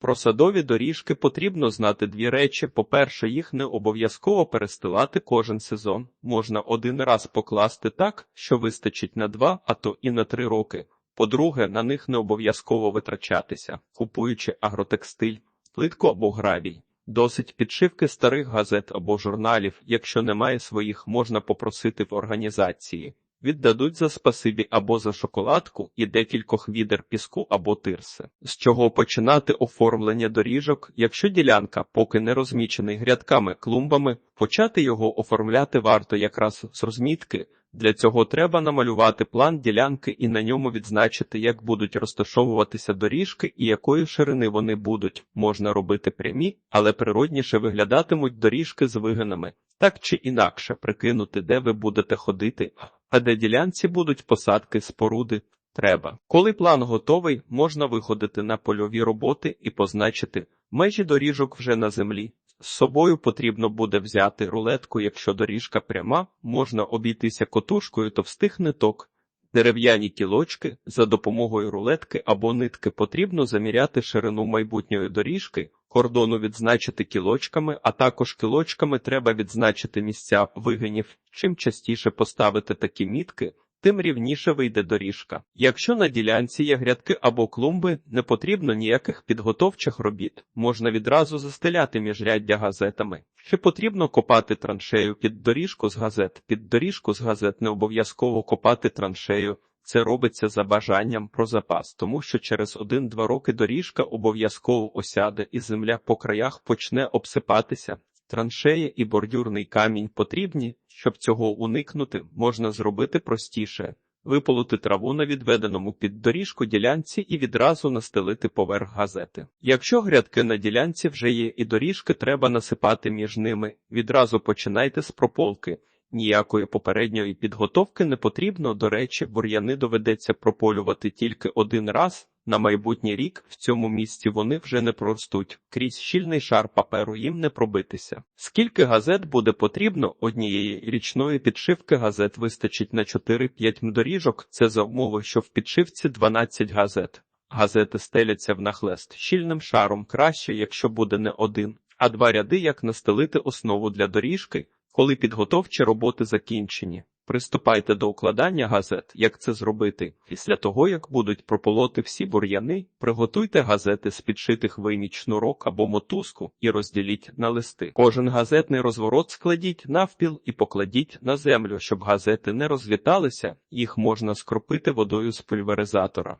Про садові доріжки потрібно знати дві речі. По-перше, їх не обов'язково перестилати кожен сезон. Можна один раз покласти так, що вистачить на два, а то і на три роки. По-друге, на них не обов'язково витрачатися, купуючи агротекстиль, плитку або гравій. Досить підшивки старих газет або журналів. Якщо немає своїх, можна попросити в організації. Віддадуть за спасибі або за шоколадку і декількох відер піску або тирси. З чого починати оформлення доріжок, якщо ділянка поки не розмічений грядками клумбами, почати його оформляти варто якраз з розмітки. Для цього треба намалювати план ділянки і на ньому відзначити, як будуть розташовуватися доріжки і якої ширини вони будуть. Можна робити прямі, але природніше виглядатимуть доріжки з вигинами. Так чи інакше прикинути, де ви будете ходити, а де ділянці будуть посадки споруди. Треба. Коли план готовий, можна виходити на польові роботи і позначити межі доріжок вже на землі. З собою потрібно буде взяти рулетку, якщо доріжка пряма, можна обійтися котушкою товстих ниток. Дерев'яні кілочки за допомогою рулетки або нитки потрібно заміряти ширину майбутньої доріжки, кордону відзначити кілочками, а також кілочками треба відзначити місця вигинів. Чим частіше поставити такі мітки, тим рівніше вийде доріжка. Якщо на ділянці є грядки або клумби, не потрібно ніяких підготовчих робіт, можна відразу застеляти міжряддя газетами. Чи потрібно копати траншею під доріжку з газет? Під доріжку з газет не обов'язково копати траншею. Це робиться за бажанням про запас, тому що через один-два роки доріжка обов'язково осяде і земля по краях почне обсипатися. Траншеї і бордюрний камінь потрібні, щоб цього уникнути, можна зробити простіше. Виполоти траву на відведеному під доріжку ділянці і відразу настелити поверх газети. Якщо грядки на ділянці вже є і доріжки треба насипати між ними, відразу починайте з прополки. Ніякої попередньої підготовки не потрібно, до речі, бур'яни доведеться прополювати тільки один раз. На майбутній рік в цьому місці вони вже не проростуть, крізь щільний шар паперу їм не пробитися. Скільки газет буде потрібно, однієї річної підшивки газет вистачить на 4-5 доріжок, це за умови, що в підшивці 12 газет. Газети стеляться внахлест щільним шаром краще, якщо буде не один, а два ряди, як настелити основу для доріжки, коли підготовчі роботи закінчені. Приступайте до укладання газет, як це зробити. Після того, як будуть прополоти всі бур'яни, приготуйте газети з підшитих вийміть шнурок або мотузку і розділіть на листи. Кожен газетний розворот складіть навпіл і покладіть на землю, щоб газети не розвіталися, їх можна скропити водою з пульверизатора.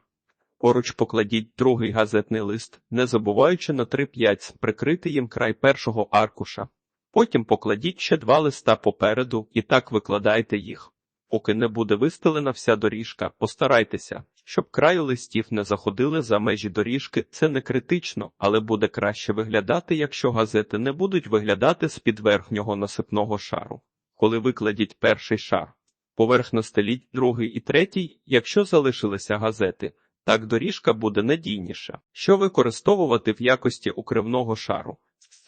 Поруч покладіть другий газетний лист, не забуваючи на 3-5 прикрити їм край першого аркуша. Потім покладіть ще два листа попереду і так викладайте їх. Поки не буде вистелена вся доріжка, постарайтеся, щоб краю листів не заходили за межі доріжки. Це не критично, але буде краще виглядати, якщо газети не будуть виглядати з під верхнього насипного шару. Коли викладіть перший шар, поверх настеліть другий і третій, якщо залишилися газети. Так доріжка буде надійніша, що використовувати в якості укривного шару.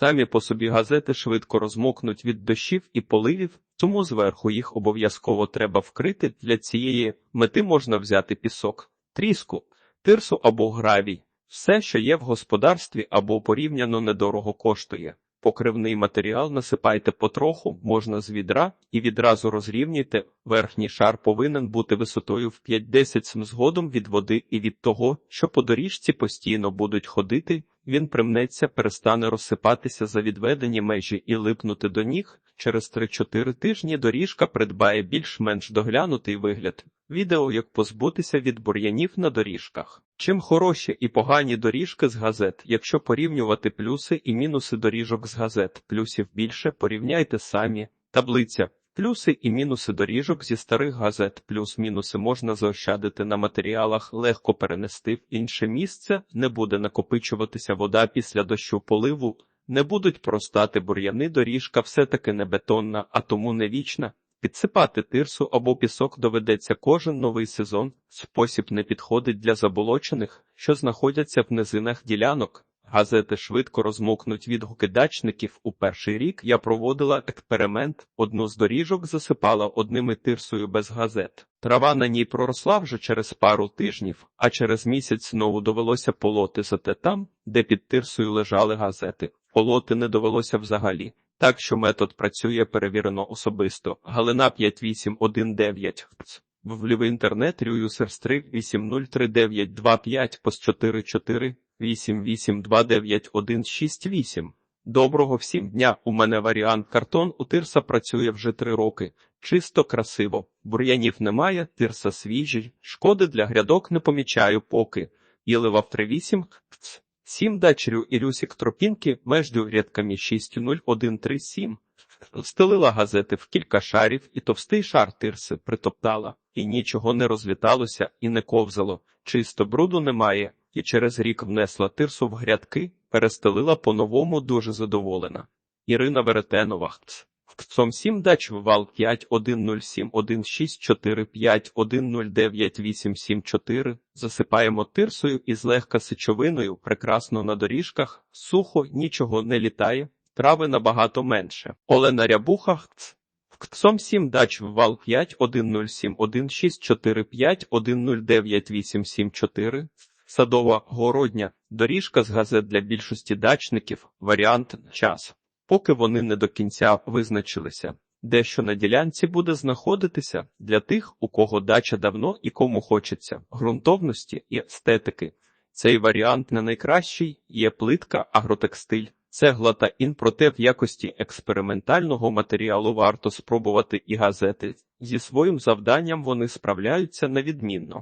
Самі по собі газети швидко розмокнуть від дощів і поливів, тому зверху їх обов'язково треба вкрити. Для цієї мети можна взяти пісок, тріску, тирсу або гравій, все, що є в господарстві або порівняно недорого коштує. Покривний матеріал насипайте потроху, можна з відра, і відразу розрівнюйте. Верхній шар повинен бути висотою в 5-10 см згодом від води і від того, що по доріжці постійно будуть ходити, він примнеться, перестане розсипатися за відведені межі і липнути до ніг. Через 3-4 тижні доріжка придбає більш-менш доглянутий вигляд. Відео як позбутися від бур'янів на доріжках. Чим хороші і погані доріжки з газет, якщо порівнювати плюси і мінуси доріжок з газет, плюсів більше порівняйте самі. Таблиця. Плюси і мінуси доріжок зі старих газет, плюс-мінуси можна заощадити на матеріалах, легко перенести в інше місце, не буде накопичуватися вода після дощу поливу, не будуть простати бур'яни, доріжка все-таки не бетонна, а тому не вічна. Підсипати тирсу або пісок доведеться кожен новий сезон. Спосіб не підходить для заболочених, що знаходяться в низинах ділянок. газети швидко розмокнуть відгуки дачників. У перший рік я проводила експеримент. Одну з доріжок засипала одними тирсою без газет. Трава на ній проросла вже через пару тижнів, а через місяць знову довелося полоти зате там, де під тирсою лежали газети. Полоти не довелося взагалі. Так що метод працює перевірено особисто. Галина 5819. Ввлів інтернет Рююсер стрик 803925 пос 44 88291168. Доброго всім дня. У мене варіант картон у тирса працює вже три роки. Чисто красиво. Бур'янів немає, тирса свіжий. Шкоди для грядок не помічаю поки. Ілива 38 Сім дачерю і Рюсік Тропінки между рядками 60137. Стелила газети в кілька шарів, і товстий шар тирси притоптала, і нічого не розвіталося і не ковзало. Чисто бруду немає, і через рік внесла тирсу в грядки, перестелила по-новому дуже задоволена. Ірина Веретенова. 7 дач вал 5 107 1645 109 874 засипаємо тирсою і злегка сичовиною, прекрасно на доріжках, сухо, нічого не літає, трави набагато менше. Олена Рябуха. Ц. Вкцом 7 дач вал 5 107 1645 109 874 Садова городня доріжка з газет для більшості дачників. Варіант час. Поки вони не до кінця визначилися, дещо на ділянці буде знаходитися для тих, у кого дача давно і кому хочеться ґрунтовності і естетики. Цей варіант не найкращий, є плитка, агротекстиль, цегла та ін, проте в якості експериментального матеріалу варто спробувати і газети. Зі своїм завданням вони справляються невідмінно.